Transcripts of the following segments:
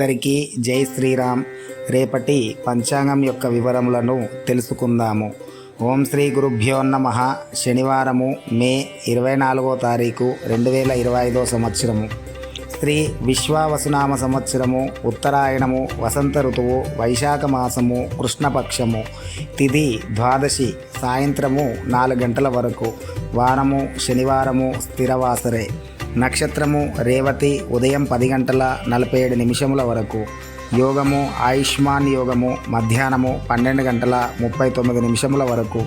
అందరికీ జై శ్రీరామ్. రేపటి పంచాంగం యొక్క వివరములను తెలుసుకుందాము. ఓం శ్రీ గురుభ్యో నమ. శనివారము మే ఇరవై నాలుగో తారీఖు రెండు వేల ఇరవై ఐదో సంవత్సరము. శ్రీ విశ్వావసునామ సంవత్సరము ఉత్తరాయణము వసంత ఋతువు వైశాఖ మాసము కృష్ణపక్షము. తిథి ద్వాదశి సాయంత్రము నాలుగు గంటల వరకు. వారము శనివారము స్థిరవాసరే. నక్షత్రము రేవతి ఉదయం పది గంటల నలభై ఏడు నిమిషముల వరకు. యోగము ఆయుష్మాన్ యోగము మధ్యాహ్నము పన్నెండు గంటల ముప్పై తొమ్మిది నిమిషముల వరకు.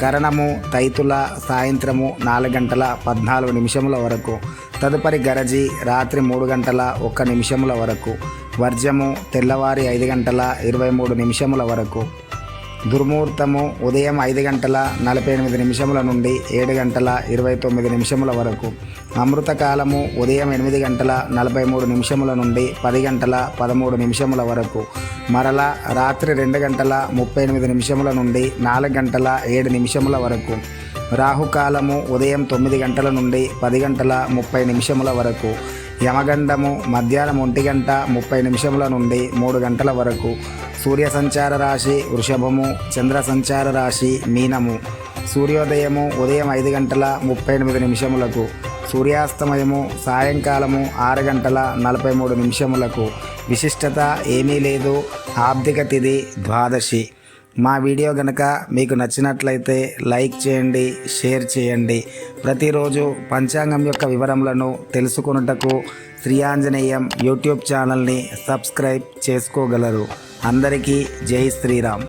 కరణము తైతుల సాయంత్రము నాలుగు గంటల పద్నాలుగు నిమిషముల వరకు. తదుపరి గరజి రాత్రి మూడు గంటల ఒక్క నిమిషముల వరకు. వర్జము తెల్లవారి ఐదు గంటల ఇరవై మూడు నిమిషముల వరకు. దుర్ముహూర్తము ఉదయం ఐదు గంటల నలభై ఎనిమిది నిమిషముల నుండి ఏడు గంటల ఇరవై తొమ్మిది నిమిషముల వరకు. అమృతకాలము ఉదయం ఎనిమిది గంటల నలభై మూడు నిమిషముల నుండి పది గంటల పదమూడు నిమిషముల వరకు. మరలా రాత్రి రెండు గంటల ముప్పై ఎనిమిది నిమిషముల నుండి నాలుగు గంటల ఏడు నిమిషముల వరకు. రాహుకాలము ఉదయం తొమ్మిది గంటల నుండి పది గంటల ముప్పై నిమిషముల వరకు. యమగండము మధ్యాహ్నం ఒంటి గంట ముప్పై నిమిషముల నుండి మూడు గంటల వరకు. సూర్య సంచార రాశి వృషభము చంద్ర సంచార రాశి మీనము. సూర్యోదయము ఉదయం ఐదు గంటల ముప్పై ఎనిమిది నిమిషములకు సూర్యాస్తమయము సాయంకాలము ఆరు గంటల నలభై మూడు నిమిషములకు. విశిష్టత ఏమీ లేదు. ఆర్థిక తిథి ద్వాదశి. మా వీడియో గనక మీకు నచ్చినట్లయితే లైక్ చేయండి షేర్ చేయండి. ప్రతిరోజు పంచాంగం యొక్క వివరములను తెలుసుకొనుటకు శ్రీ ఆంజనేయం యూట్యూబ్ ఛానల్ని సబ్స్క్రైబ్ చేసుకోగలరు. అందరికీ జై శ్రీరామ్.